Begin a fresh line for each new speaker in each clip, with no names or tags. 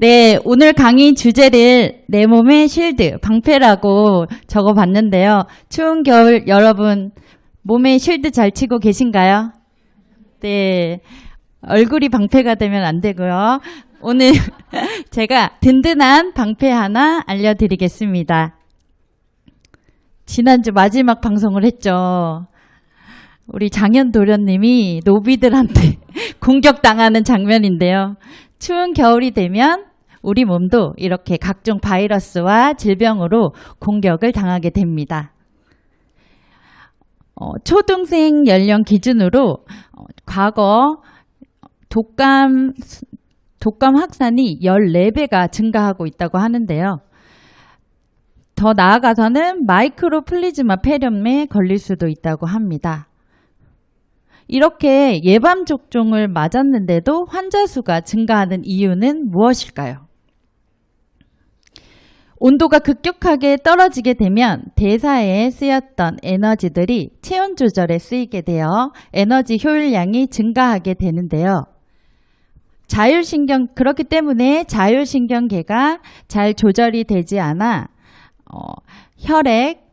네, 오늘 강의 주제를 내 몸의 실드, 방패라고 적어 봤는데요. 추운 겨울 여러분, 몸에 실드 잘 치고 계신가요? 네. 얼굴이 방패가 되면 안 되고요. 오늘 제가 든든한 방패 하나 알려드리겠습니다. 지난주 마지막 방송을 했죠. 우리 장현 도련님이 노비들한테 공격당하는 장면인데요. 추운 겨울이 되면 우리 몸도 이렇게 각종 바이러스와 질병으로 공격을 당하게 됩니다. 어, 초등생 연령 기준으로 어, 과거 독감 독감 확산이 14배가 증가하고 있다고 하는데요. 더 나아가서는 마이크로 플리즈마 폐렴에 걸릴 수도 있다고 합니다. 이렇게 예방 접종을 맞았는데도 환자 수가 증가하는 이유는 무엇일까요? 온도가 급격하게 떨어지게 되면 대사에 쓰였던 에너지들이 체온 조절에 쓰이게 되어 에너지 효율량이 증가하게 되는데요. 자율신경 그렇기 때문에 자율신경계가 잘 조절이 되지 않아 어, 혈액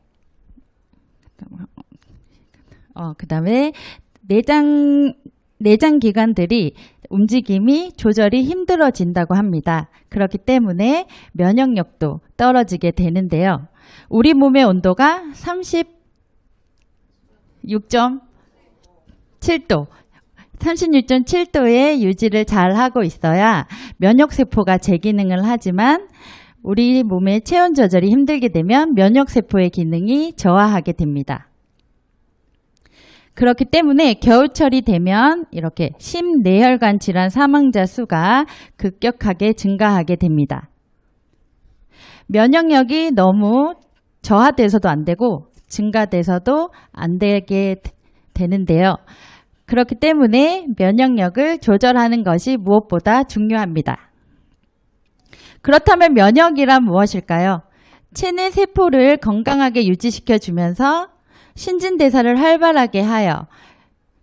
어, 그 다음에 내장 내장 기관들이 움직임이 조절이 힘들어진다고 합니다. 그렇기 때문에 면역력도 떨어지게 되는데요. 우리 몸의 온도가 36.7도 36.7도에 유지를 잘 하고 있어야 면역세포가 재기능을 하지만 우리 몸의 체온 조절이 힘들게 되면 면역세포의 기능이 저하하게 됩니다. 그렇기 때문에 겨울철이 되면 이렇게 심내혈관 질환 사망자 수가 급격하게 증가하게 됩니다. 면역력이 너무 저하돼서도 안 되고 증가돼서도 안 되게 되는데요. 그렇기 때문에 면역력을 조절하는 것이 무엇보다 중요합니다. 그렇다면 면역이란 무엇일까요? 체내 세포를 건강하게 유지시켜 주면서 신진대사를 활발하게 하여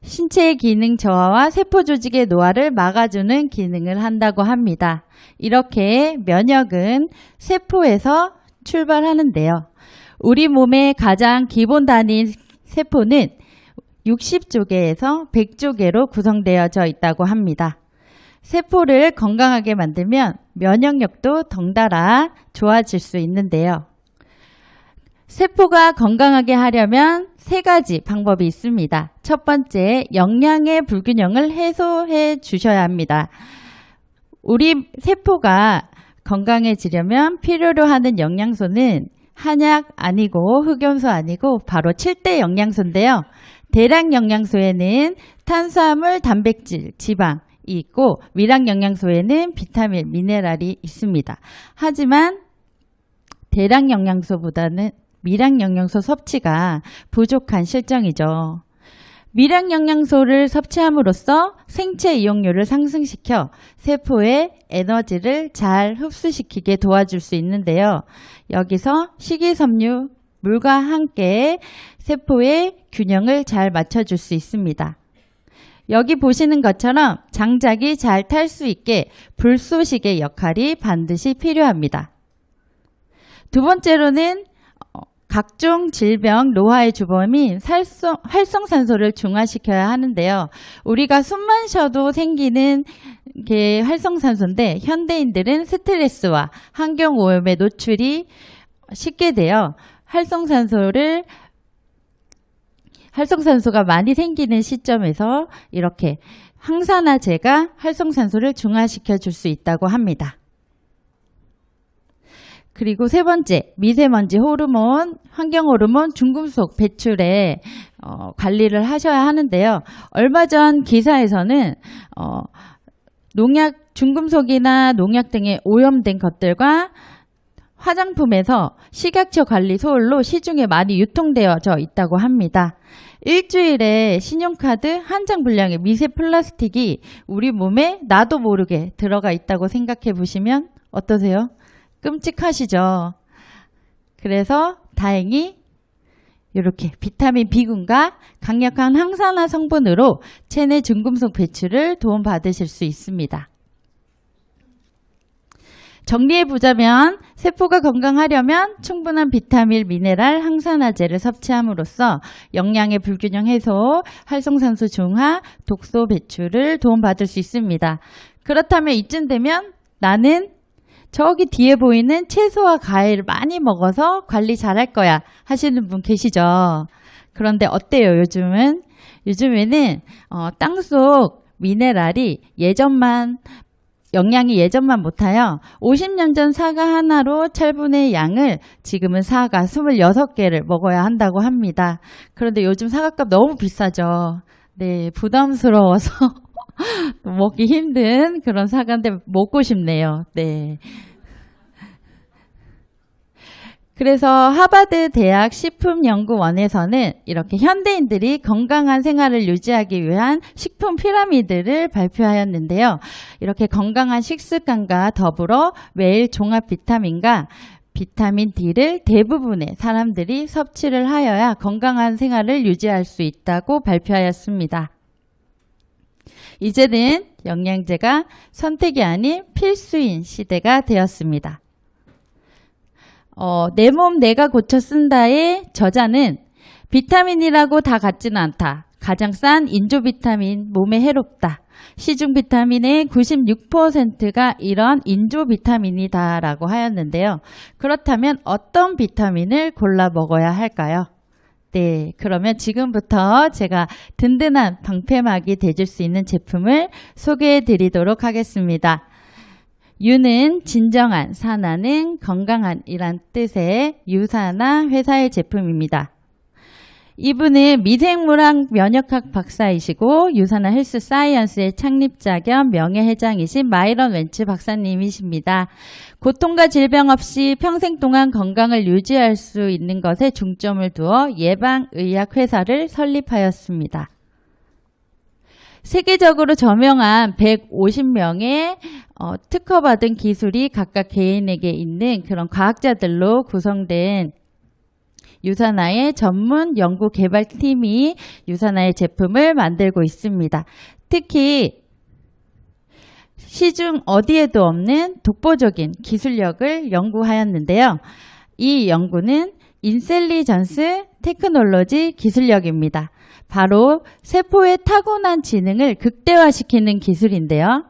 신체의 기능 저하와 세포 조직의 노화를 막아주는 기능을 한다고 합니다. 이렇게 면역은 세포에서 출발하는데요. 우리 몸의 가장 기본 단위인 세포는 60조 개에서 100조 개로 구성되어져 있다고 합니다. 세포를 건강하게 만들면 면역력도 덩달아 좋아질 수 있는데요. 세포가 건강하게 하려면 세 가지 방법이 있습니다. 첫 번째, 영양의 불균형을 해소해 주셔야 합니다. 우리 세포가 건강해지려면 필요로 하는 영양소는 한약 아니고 흑염소 아니고 바로 7대 영양소인데요. 대량 영양소에는 탄수화물, 단백질, 지방이 있고 미량 영양소에는 비타민, 미네랄이 있습니다. 하지만 대량 영양소보다는 미량 영양소 섭취가 부족한 실정이죠. 미량 영양소를 섭취함으로써 생체 이용률을 상승시켜 세포의 에너지를 잘 흡수시키게 도와줄 수 있는데요. 여기서 식이섬유, 물과 함께 세포의 균형을 잘 맞춰줄 수 있습니다. 여기 보시는 것처럼 장작이 잘 탈 수 있게 불쏘시개 역할이 반드시 필요합니다. 두 번째로는 각종 질병 노화의 주범인 살성, 활성산소를 중화시켜야 하는데요. 우리가 숨만 쉬어도 생기는 게 활성산소인데 현대인들은 스트레스와 환경 오염에 노출이 쉽게 되어 활성산소를 활성산소가 많이 생기는 시점에서 이렇게 항산화제가 활성산소를 중화시켜 줄 수 있다고 합니다. 그리고 세 번째, 미세먼지 호르몬, 환경 호르몬 중금속 배출에 어, 관리를 하셔야 하는데요. 얼마 전 기사에서는 어, 농약 중금속이나 농약 등의 오염된 것들과 화장품에서 식약처 관리 소홀로 시중에 많이 유통되어져 있다고 합니다. 일주일에 신용카드 한 장 분량의 미세 플라스틱이 우리 몸에 나도 모르게 들어가 있다고 생각해 보시면 어떠세요? 끔찍하시죠? 그래서 다행히 이렇게 비타민 B군과 강력한 항산화 성분으로 체내 중금속 배출을 도움받으실 수 있습니다. 정리해 보자면 세포가 건강하려면 충분한 비타민, 미네랄, 항산화제를 섭취함으로써 영양의 불균형 해소, 활성산소 중화, 독소 배출을 도움받을 수 있습니다. 그렇다면 이쯤 되면 나는 저기 뒤에 보이는 채소와 과일을 많이 먹어서 관리 잘할 거야 하시는 분 계시죠? 그런데 어때요, 요즘은? 요즘에는 어, 땅속 미네랄이 예전만 영양이 예전만 못하여 50년 전 사과 하나로 철분의 양을 지금은 사과 26개를 먹어야 한다고 합니다. 그런데 요즘 사과값 너무 비싸죠. 네, 부담스러워서 먹기 힘든 그런 사과인데 먹고 싶네요. 네. 그래서 하버드 대학 식품연구원에서는 이렇게 현대인들이 건강한 생활을 유지하기 위한 식품 피라미드를 발표하였는데요. 이렇게 건강한 식습관과 더불어 매일 종합 비타민과 비타민 D를 대부분의 사람들이 섭취를 하여야 건강한 생활을 유지할 수 있다고 발표하였습니다. 이제는 영양제가 선택이 아닌 필수인 시대가 되었습니다. 어, 내 몸 내가 고쳐 쓴다의 저자는 비타민이라고 다 같지는 않다. 가장 싼 인조 비타민 몸에 해롭다. 시중 비타민의 96%가 이런 인조 비타민이다라고 하였는데요. 그렇다면 어떤 비타민을 골라 먹어야 할까요? 네, 그러면 지금부터 제가 든든한 방패막이 되줄 수 있는 제품을 소개해 드리도록 하겠습니다. 유는 진정한, 산화는 건강한 이란 뜻의 유산화 회사의 제품입니다. 이분은 미생물학 면역학 박사이시고 유산화 헬스 사이언스의 창립자 겸 명예회장이신 마이런 웬츠 박사님이십니다. 고통과 질병 없이 평생 동안 건강을 유지할 수 있는 것에 중점을 두어 예방의학 회사를 설립하였습니다. 세계적으로 저명한 150명의 어, 특허받은 기술이 각각 개인에게 있는 그런 과학자들로 구성된 유산화의 전문 연구 개발 팀이 유산화의 제품을 만들고 있습니다. 특히 시중 어디에도 없는 독보적인 기술력을 연구하였는데요. 이 연구는 인셀리전스 테크놀로지 기술력입니다. 바로 세포의 타고난 지능을 극대화시키는 기술인데요.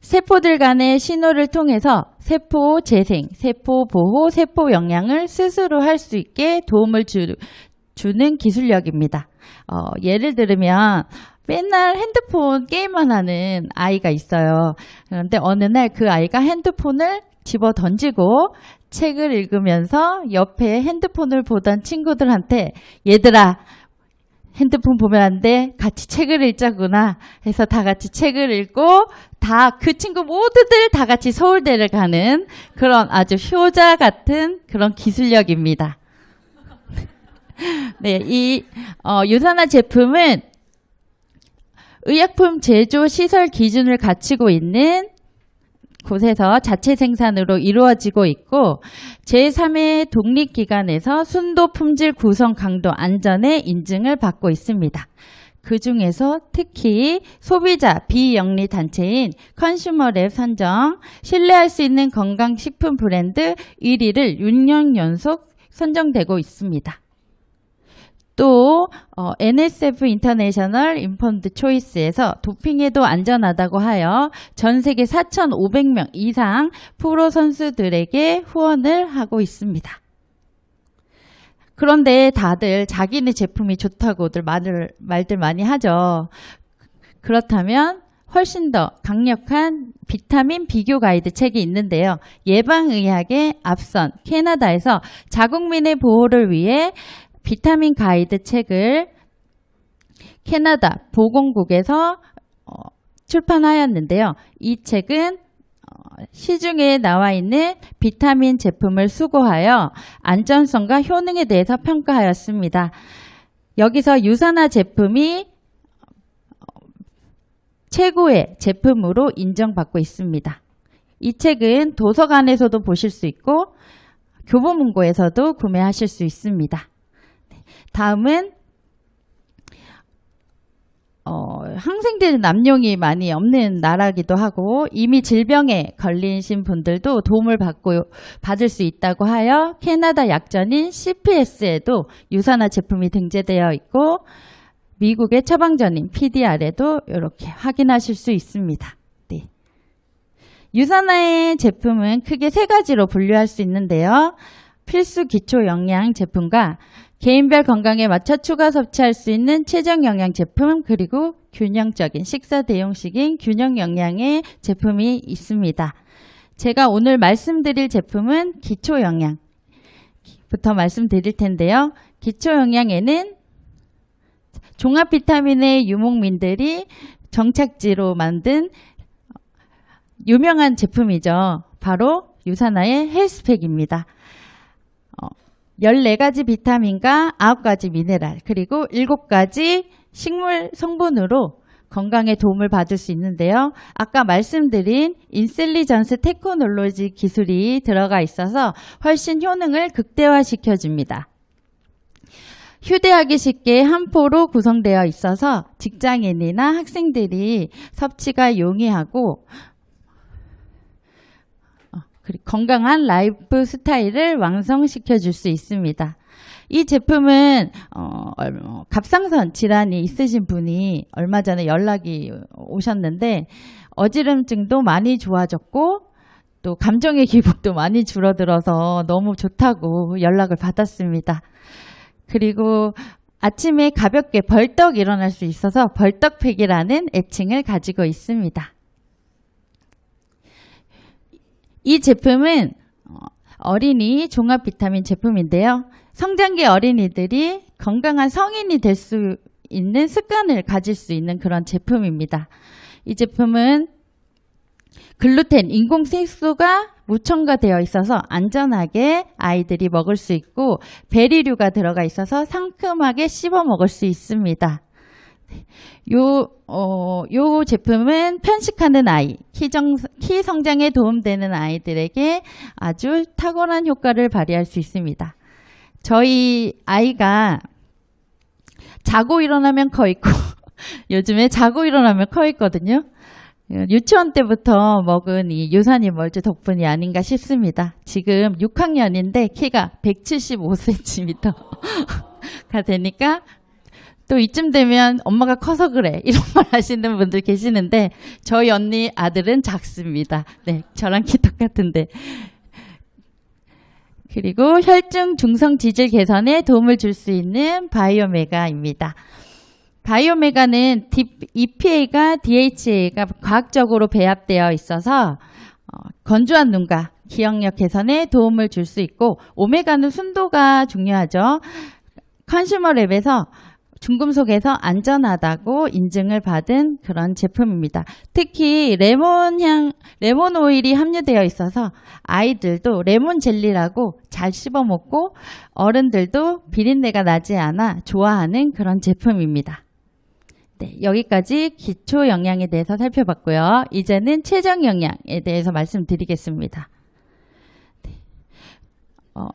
세포들 간의 신호를 통해서 세포 재생, 세포 보호, 세포 영양을 스스로 할 수 있게 도움을 주, 주는 기술력입니다. 어, 예를 들면 맨날 핸드폰 게임만 하는 아이가 있어요. 그런데 어느 날 그 아이가 핸드폰을 집어 던지고 책을 읽으면서 옆에 핸드폰을 보던 친구들한테 얘들아 핸드폰 보면 안 돼. 같이 책을 읽자구나. 해서 다 같이 책을 읽고 다 그 친구 모두들 다 같이 서울대를 가는 그런 아주 효자 같은 그런 기술력입니다. 네, 이 어, 유산화 제품은 의약품 제조 시설 기준을 갖추고 있는 곳에서 자체 생산으로 이루어지고 있고 제3의 독립기관에서 순도 품질 구성 강도 안전의 인증을 받고 있습니다. 그 중에서 특히 소비자 비영리 단체인 컨슈머랩 선정 신뢰할 수 있는 건강식품 브랜드 1위를 6년 연속 선정되고 있습니다. 또 어, NSF 인터내셔널 인펀드 초이스에서 도핑에도 안전하다고 하여 전 세계 4,500명 이상 프로 선수들에게 후원을 하고 있습니다. 그런데 다들 자기네 제품이 좋다고들 말을, 말들 많이 하죠. 그렇다면 훨씬 더 강력한 비타민 비교 가이드 책이 있는데요. 예방의학의 앞선 캐나다에서 자국민의 보호를 위해 비타민 가이드 책을 캐나다 보건국에서 어, 출판하였는데요. 이 책은 어, 시중에 나와 있는 비타민 제품을 수거하여 안전성과 효능에 대해서 평가하였습니다. 여기서 유산화 제품이 어, 최고의 제품으로 인정받고 있습니다. 이 책은 도서관에서도 보실 수 있고 교보문고에서도 구매하실 수 있습니다. 다음은 어, 항생제는 남용이 많이 없는 나라기도 하고 이미 질병에 걸리신 분들도 도움을 받고 받을 수 있다고 하여 캐나다 약전인 CPS에도 유산화 제품이 등재되어 있고 미국의 처방전인 PDR에도 이렇게 확인하실 수 있습니다. 네. 유산화의 제품은 크게 세 가지로 분류할 수 있는데요. 필수 기초 영양 제품과 개인별 건강에 맞춰 추가 섭취할 수 있는 최적 영양 제품 그리고 균형적인 식사 대용식인 균형 영양의 제품이 있습니다. 제가 오늘 말씀드릴 제품은 기초 영양부터 말씀드릴 텐데요. 기초 영양에는 종합 비타민의 유목민들이 정착지로 만든 유명한 제품이죠. 바로 유산화의 헬스팩입니다. 14가지 비타민과 9가지 미네랄, 그리고 7가지 식물 성분으로 건강에 도움을 받을 수 있는데요. 아까 말씀드린 인셀리전스 테크놀로지 기술이 들어가 있어서 훨씬 효능을 극대화시켜 줍니다. 휴대하기 쉽게 한 포로 구성되어 있어서 직장인이나 학생들이 섭취가 용이하고 건강한 라이프 스타일을 완성시켜 줄 수 있습니다. 이 제품은 어, 얼- 어, 갑상선 질환이 있으신 분이 얼마 전에 연락이 오셨는데 어지럼증도 많이 좋아졌고 또 감정의 기복도 많이 줄어들어서 너무 좋다고 연락을 받았습니다. 그리고 아침에 가볍게 벌떡 일어날 수 있어서 벌떡팩이라는 애칭을 가지고 있습니다. 이 제품은 어, 어린이 종합 비타민 제품인데요. 성장기 어린이들이 건강한 성인이 될 수 있는 습관을 가질 수 있는 그런 제품입니다. 이 제품은 글루텐, 인공 색소가 무첨가되어 있어서 안전하게 아이들이 먹을 수 있고 베리류가 들어가 있어서 상큼하게 씹어 먹을 수 있습니다. 요, 어, 요 제품은 편식하는 아이, 키정, 키 성장에 도움되는 아이들에게 아주 탁월한 효과를 발휘할 수 있습니다. 저희 아이가 자고 일어나면 커 있고, 요즘에 자고 일어나면 커 있거든요. 유치원 때부터 먹은 이 유산이 멀지 덕분이 아닌가 싶습니다. 지금 6학년인데 키가 175cm가 되니까 또 이쯤 되면 엄마가 커서 그래 이런 말 하시는 분들 계시는데 저희 언니 아들은 작습니다. 네, 저랑 키 똑같은데. 그리고 혈중 중성 지질 개선에 도움을 줄 수 있는 바이오메가입니다. 바이오메가는 EPA가 DHA가 과학적으로 배합되어 있어서 어, 건조한 눈과 기억력 개선에 도움을 줄 수 있고 오메가는 순도가 중요하죠. 컨슈머 랩에서 중금속에서 안전하다고 인증을 받은 그런 제품입니다. 특히 레몬향, 레몬 오일이 함유되어 있어서 아이들도 레몬 젤리라고 잘 씹어 먹고 어른들도 비린내가 나지 않아 좋아하는 그런 제품입니다. 네, 여기까지 기초 영양에 대해서 살펴봤고요. 이제는 최종 영양에 대해서 말씀드리겠습니다. 네. 어,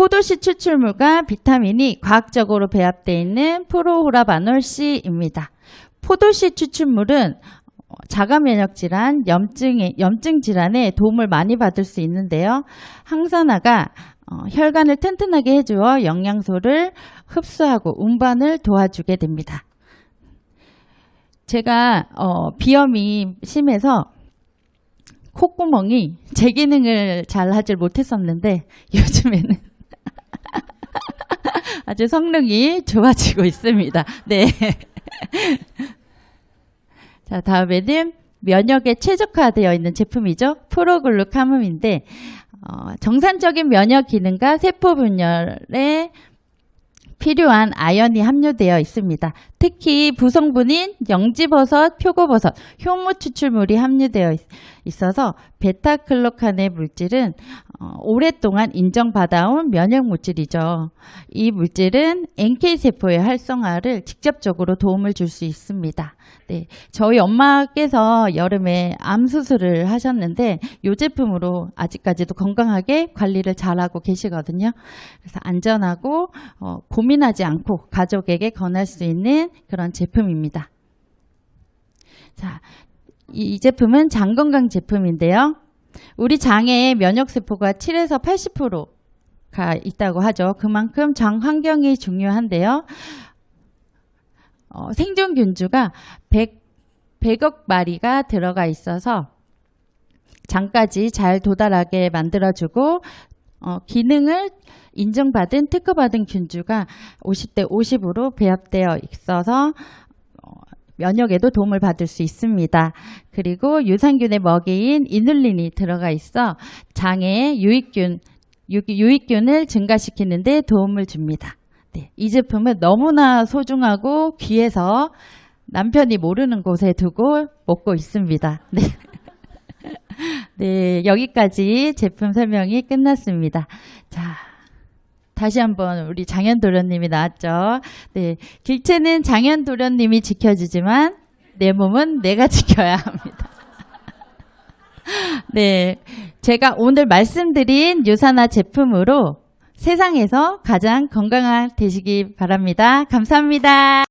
포도씨 추출물과 비타민이 과학적으로 배합되어 있는 프로후라바놀 C입니다. 포도씨 추출물은 어, 자가 면역 질환, 염증에, 염증 질환에 도움을 많이 받을 수 있는데요. 항산화가 어, 혈관을 튼튼하게 해주어 영양소를 흡수하고 운반을 도와주게 됩니다. 제가 어, 비염이 심해서 콧구멍이 제 기능을 잘 하질 못했었는데 요즘에는 아주 성능이 좋아지고 있습니다. 네. 자, 다음에는 면역에 최적화되어 있는 제품이죠. 프로글루카문인데 어, 정상적인 면역 기능과 세포 분열에 필요한 아연이 함유되어 있습니다. 특히 부성분인 영지버섯, 표고버섯, 효모 추출물이 함유되어 있, 있어서 베타클로칸의 물질은 어, 오랫동안 인정받아온 면역 물질이죠. 이 물질은 NK 세포의 활성화를 직접적으로 도움을 줄 수 있습니다. 네, 저희 엄마께서 여름에 암 수술을 하셨는데 이 제품으로 아직까지도 건강하게 관리를 잘하고 계시거든요. 그래서 안전하고 어, 고민하지 않고 가족에게 권할 수 있는 그런 제품입니다. 자, 이, 이 제품은 장 건강 제품인데요. 우리 장에 면역 세포가 7에서 80%가 있다고 하죠. 그만큼 장 환경이 중요한데요. 어, 생존균주가 100, 100억 마리가 들어가 있어서 장까지 잘 도달하게 만들어주고 어, 기능을 인정받은 특허받은 균주가 50대 50으로 배합되어 있어서 어, 면역에도 도움을 받을 수 있습니다. 그리고 유산균의 먹이인 이눌린이 들어가 있어 장에 유익균 유- 유익균을 증가시키는 데 도움을 줍니다. 네, 이 제품은 너무나 소중하고 귀해서 남편이 모르는 곳에 두고 먹고 있습니다. 네. 네, 여기까지 제품 설명이 끝났습니다. 자, 다시 한번 우리 장현 도련님이 나왔죠. 네, 길체는 장현 도련님이 지켜주지만 내 몸은 내가 지켜야 합니다. 네, 제가 오늘 말씀드린 유산화 제품으로 세상에서 가장 건강한 되시기 바랍니다. 감사합니다.